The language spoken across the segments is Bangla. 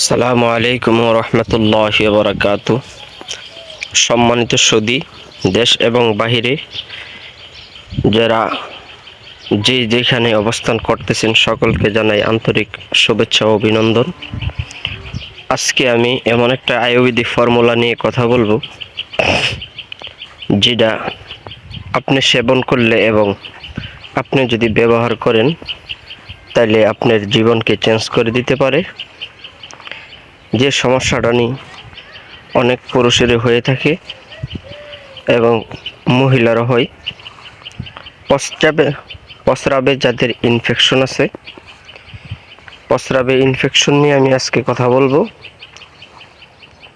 আসসালামু আলাইকুম রহমতুল্লাহ বরাকাত। সম্মানিত সদী, দেশ এবং বাহিরে যারা যে যেখানে অবস্থান করতেছেন, সকলকে জানাই আন্তরিক শুভেচ্ছা ও অভিনন্দন। আজকে আমি এমন একটা আয়ুর্বেদিক ফর্মুলা নিয়ে কথা বলব, যেটা আপনি সেবন করলে এবং আপনি যদি ব্যবহার করেন, তাহলে আপনার জীবনকে চেঞ্জ করে দিতে পারে। যে সমস্যাটা নিয়ে অনেক পুরুষের হয়ে থাকে এবং মহিলারও হয়। প্রস্রাবে প্রস্রাবে যাদের ইনফেকশন আছে প্রস্রাবে ইনফেকশন নিয়ে আমি আজকে কথা বলব।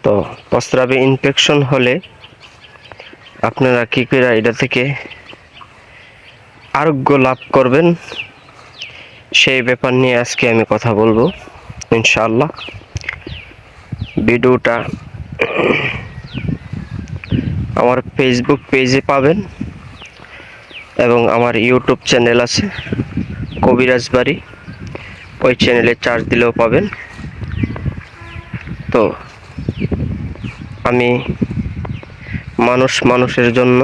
তো প্রস্রাবে ইনফেকশন হলে আপনারা কী করে এটা থেকে আরোগ্য লাভ করবেন, সেই ব্যাপার নিয়ে আজকে আমি কথা বলব, ইনশাআল্লাহ। ভিডিওটা আমার ফেসবুক পেজে পাবেন এবং আমার ইউটিউব চ্যানেল আছে, কবিরাজ বাড়ি। ওই চ্যানেলে চার্জ দিলেও পাবেন। তো আমি মানুষ মানুষের জন্য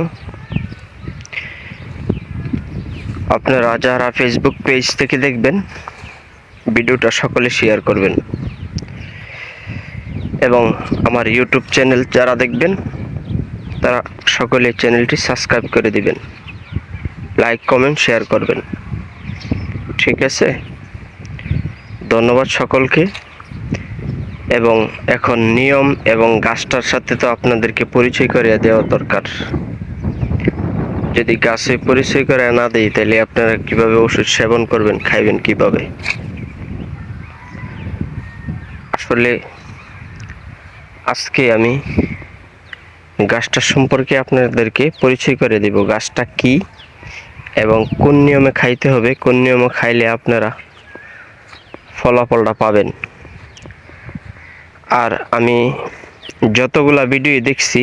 আপনারা যারা ফেসবুক পেজ থেকে দেখবেন, ভিডিওটা সকলে শেয়ার করবেন। এবং আমার ইউটিউব চ্যানেল যারা দেখবেন, তারা সকলে চ্যানেলটি সাবস্ক্রাইব করে দিবেন। লাইক কমেন্ট শেয়ার করবেন। ঠিক আছে? ধন্যবাদ সকলকে। এবং এখন নিয়ম এবং গাছটার সাথে তো আপনাদেরকে পরিচয় করিয়ে দেওয়া দরকার। যদি গাছে পরিচয় করে না দিই, তাহলে আপনারা কীভাবে ওষুধ সেবন করবেন, খাইবেন কীভাবে? আসলে আজকে আমি গাছটা সম্পর্কে আপনাদেরকে পরিচয় করে দিব, গাছটা কি এবং কোন নিয়মে খাইতে হবে, কোন নিয়মে খাইলে আপনারা ফলাফলটা পাবেন। আর আমি যতগুলা ভিডিও দেখছি,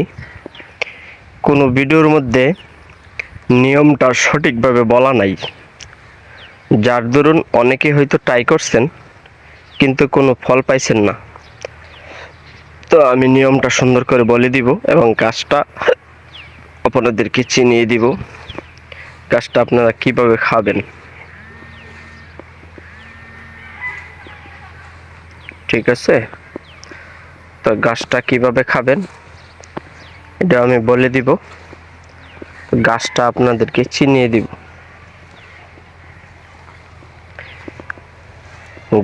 কোনো ভিডিওর মধ্যে নিয়মটা সঠিকভাবে বলা নাই। যার দরুন অনেকে হয়তো ট্রাই করছেন, কিন্তু কোনো ফল পাইছেন না। তো আমি নিয়মটা সুন্দর করে বলে দিব এবং গাছটা আপনাদেরকে চিনিয়ে দিব। গাছটা আপনারা কীভাবে খাবেন? ঠিক আছে? তো গাছটা কীভাবে খাবেন? এটা আমি বলে দিব। গাছটা আপনাদেরকে চিনিয়ে দিব।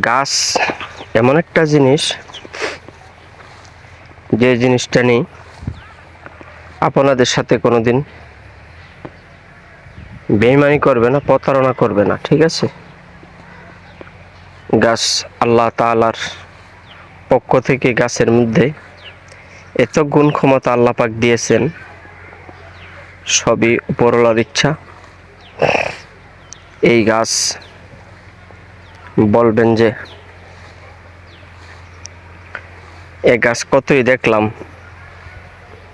গাছ এমন একটা জিনিস যে জিনিসটা নেই, আপনাদের সাথে কোনো দিন বেইমানি করবে না, প্রতারণা করবে না, ঠিক আছে? গাছ আল্লাহ তালার পক্ষ থেকে গাছের মধ্যে এত গুণ ক্ষমতা আল্লাহ পাক দিয়েছেন, সবই উপরলার ইচ্ছা। এই গাছ বলবেন যে এ গাছ কতই দেখলাম,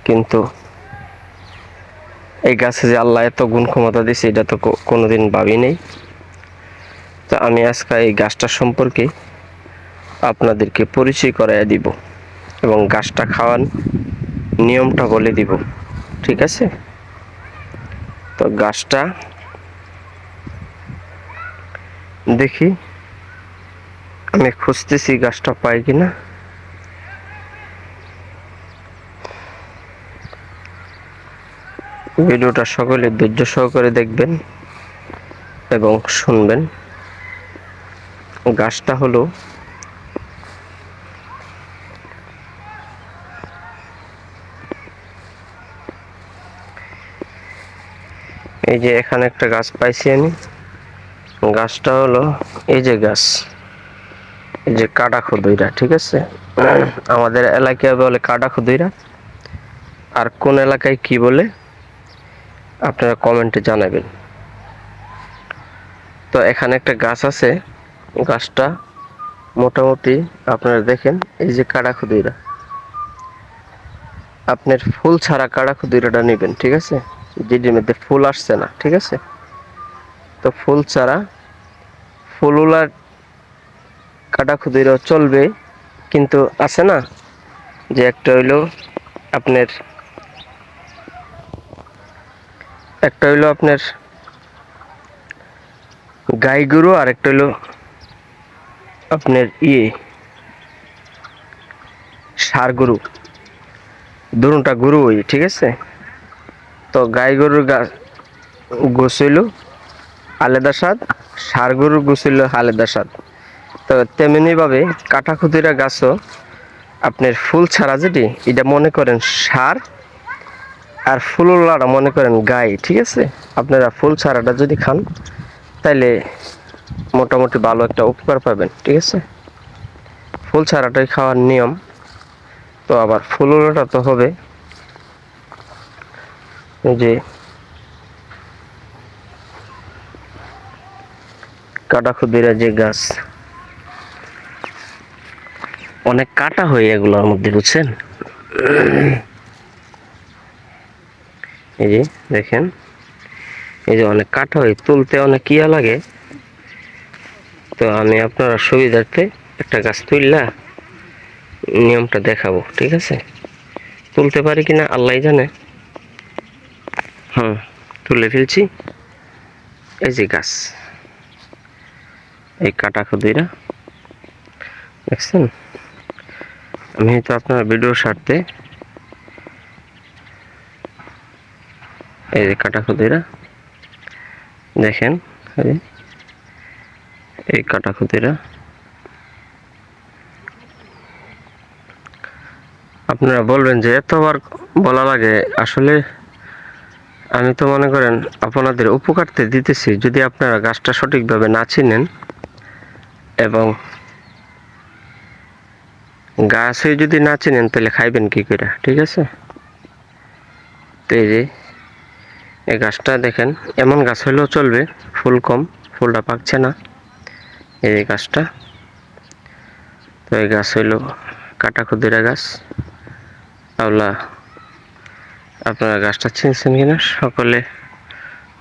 কিন্তু এই গাছে যে আল্লাহ এত গুণ ক্ষমতা দিছে, এটা তো কোনোদিন ভাবি নেই। তো আমি আজকে এই গাছটা সম্পর্কে আপনাদেরকে পরিচয় করাইয়া দিব এবং গাছটা খাওয়ান নিয়মটা বলে দিব, ঠিক আছে? তো গাছটা দেখি, আমি খুঁজতেছি গাছটা পাই কিনা। ভিডিওটা সকলে ধৈর্য সহকারে দেখবেন এবং শুনবেন। গাছটা হলো এই যে এখানে একটা গাছ পাইছি আমি। গাছটা হলো এই যে গাছ, এই যে কাটা খুদইরা ঠিক আছে? আমাদের এলাকায় বলে কাটা খুদইরা আর কোন এলাকায় কি বলে? আপনারা কমেন্টে জানাবেন। তো এখানে একটা গাছ আছে। গাছটা মোটামুটি আপনারা দেখেন, এই যে কাড়া খুদিরা আপনার ফুল ছাড়া কাড়া খুদিরাটা নেবেন, ঠিক আছে? যেটির মধ্যে ফুল আসছে না, ঠিক আছে? তো ফুল ছাড়া ফুলওয়ালা কাটা খুদিরাও চলবে, কিন্তু আছে না? যে একটা হইল আপনার একটা হইল আপনার গাই গরু, আর একটা হইল আপনার ইয়ে সার গরু। দুটা গরু ওই, ঠিক আছে? তো গাই গরুর গোস হইল আলাদা স্বাদ ষাড় গরুর গোস হইল আলাদা স্বাদ তো তেমনিভাবে কাঠাখুতিরা গাছও আপনার ফুল ছাড়া যেটি, এটা মনে করেন সার আর ফুলওয়ালাটা মনে করেন গাই ঠিক আছে? আপনারা ফুল ছাড়াটা যদি খান, তাইলে মোটামুটি ভালো একটা উপকার পাবেন, ঠিক আছে? ফুল ছাড়াটাই খাওয়ার নিয়ম। তো আবার ফুলওয়ালাটা তো হবে। যে কাটা কাটাখুদিরা যে গাছ, অনেক কাটা হয় এগুলোর মধ্যে, বুঝছেন? এই যে, দেখেন। এই যে অনেক কাটা হয়, তুলতে অনেক কিয়া লাগে। তো আমি আপনারা সুবিধার্থে একটা গাছ তুললা নিয়মটা দেখাবো, ঠিক আছে? তুলতে পারি কি না আল্লাহ জানে। হুম, তুলে ফেলছি। এই যে গাছ। এই কাটা খুদিরা। দেখছেন? আমি তো আপনার ভিডিও স্বার্থে এই যে কাটা খুদিরা দেখেন, এই কাটা খুদিরা আপনারা বলবেন যে এতবার বলা লাগে, আসলে আমি তো মনে করেন আপনাদের উপকারতে দিতেছি, যদি আপনারা গাছটা সঠিকভাবে না চিনেন এবং গাছে যদি না চিনেন, তাহলে খাইবেন কি করে, ঠিক আছে? তো এই যে এই গাছটা দেখেন, এমন গাছ হলেও চলবে, ফুল কম, ফুলটা পাকছে না। এই গাছটা, তো এই গাছ হইল কাটা খুদিরা গাছ। আওলা আপনারা গাছটা চিনছেন কিনা, সকলে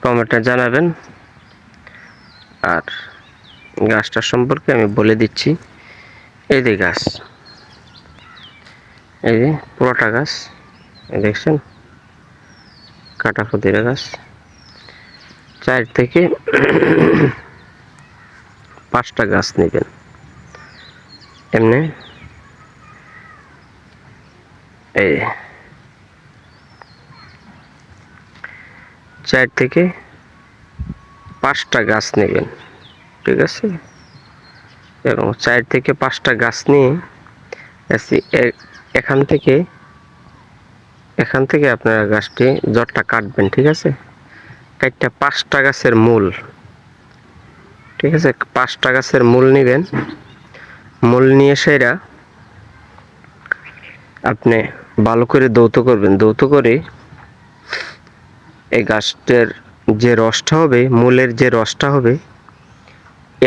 কমেন্টে জানাবেন। আর গাছটা সম্পর্কে আমি বলে দিচ্ছি, এই যে গাছ, এই যে পুরোটা গাছ, দেখছেন? কাটা খুদিরা গাছ চার থেকে পাঁচটা গাছ নেবেন। এমনি এই চার থেকে পাঁচটা গাছ নেবেন, ঠিক আছে? এবং চার থেকে পাঁচটা গাছ নিয়ে এখান থেকে এখান থেকে আপনারা গাছটি জটটা কাটবেন, ঠিক আছে? কাটটা পাঁচটা গাছের মূল, ঠিক আছে? পাঁচটা গাছের মূল নেবেন। মূল নিয়ে সেরা আপনি ভালো করে দৌত করবেন। দৌত করে এই গাছটার যে রসটা হবে, মূলের যে রসটা হবে,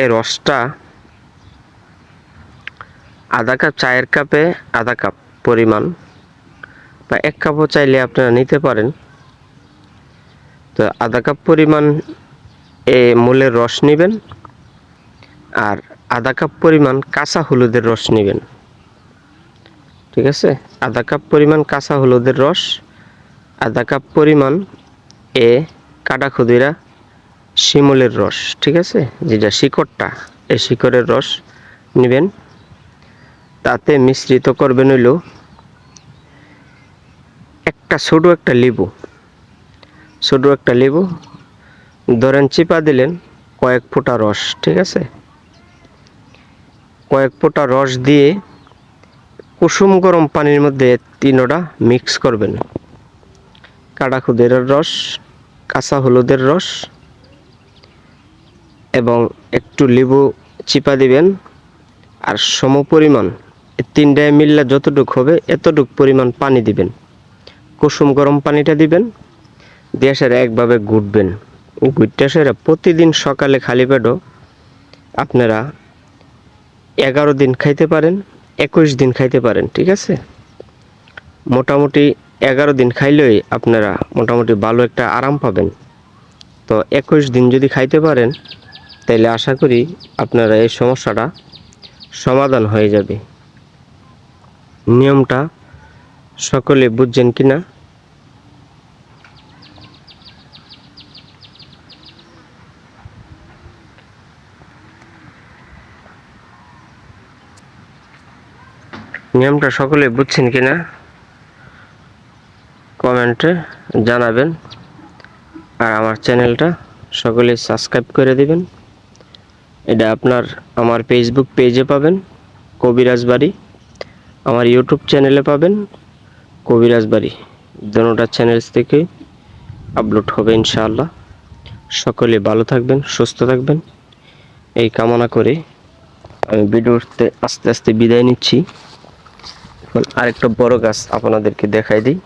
এ রসটা আধা কাপ চায়ের কাপে আধা কাপ পরিমাণ বা এক কাপও চাইলে আপনারা নিতে পারেন। তো আধা কাপ পরিমাণ এ মূলের রস নেবেন আর আধা কাপ পরিমাণ কাঁচা হলুদের রস নেবেন। ঠিক আছে? আধা কাপ পরিমাণ কাঁচা হলুদের রস, আধা কাপ পরিমাণ এ কাটা ক্ষুদিরা শিমুলের রস, ঠিক আছে? যেটা শিকড়টা, এই শিকড়ের রস নেবেন। তাতে মিশ্রিত করবেন হইল একটা ছোটো একটা লেবু। ছোটো একটা লেবু। ধরেন চিপা দিলেন কয়েক ফোঁটা রস, ঠিক আছে? কয়েক ফোঁটা রস দিয়ে কুসুম গরম পানির মধ্যে তিনোটা মিক্স করবেন। কাটা খুদের রস, কাঁচা হলুদের রস এবং একটু লেবু চিপা দিবেন। আর সম পরিমাণ তিনটায় মিললে যতটুক হবে, এতটুক পরিমাণ পানি দিবেন। কুসুম গরম পানিটা দিবেন, দিয়ে সেরা একভাবে গুটবেন। গুটটা সেরা প্রতিদিন সকালে খালি পেটও আপনারা এগারো দিন খাইতে পারেন, একুশ দিন খাইতে পারেন, ঠিক আছে? মোটামুটি এগারো দিন খাইলেই আপনারা মোটামুটি ভালো একটা আরাম পাবেন। তো একুশ দিন যদি খাইতে পারেন তাহলে আশা করি আপনারা এই সমস্যাটা সমাধান হয়ে যাবে। নিয়মটা সকলে বুঝছেন কি না? নিয়মটা সকলে বুঝছেন কি না? কমেন্টে জানাবেন আর আমার চ্যানেলটা সকলে সাবস্ক্রাইব করে দিবেন। এটা আপনার আমার ফেসবুক পেজে পাবেন, কবিরাজ বাড়ি। আমার ইউটিউব চ্যানেলে পাবেন কবিরাজ বাড়ি। দুটা চ্যানেল থেকে আপলোড হবে ইনশাআল্লাহ। সকলে ভালো থাকবেন, সুস্থ থাকবেন। এই কামনা করে আমি ভিডিওতে আস্তে আস্তে বিদায় নিচ্ছি। এখন আরেকটা বড় গাছ আপনাদেরকে দেখাই দিই।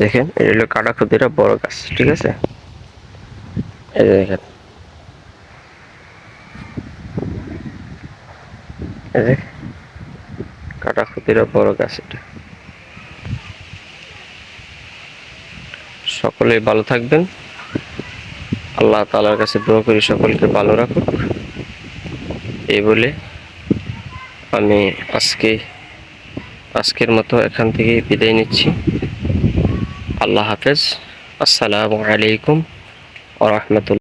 দেখেন এটা হলো কাটাখুতিরা বড় গাছ, ঠিক আছে? এই যে দেখেন। এই যে কাটাখুতিরা বড় গাছ এটা। সকলেই ভালো থাকবেন। আল্লাহ তালার কাছে দোয়া করি সকলকে ভালো রাখুক। এই বলে আমি আজকে, আজকের মতো এখান থেকে বিদায় নিচ্ছি। আল্লাহ হাফেজ। আসসালামু আলাইকুম আ রহমতুল্লাহ।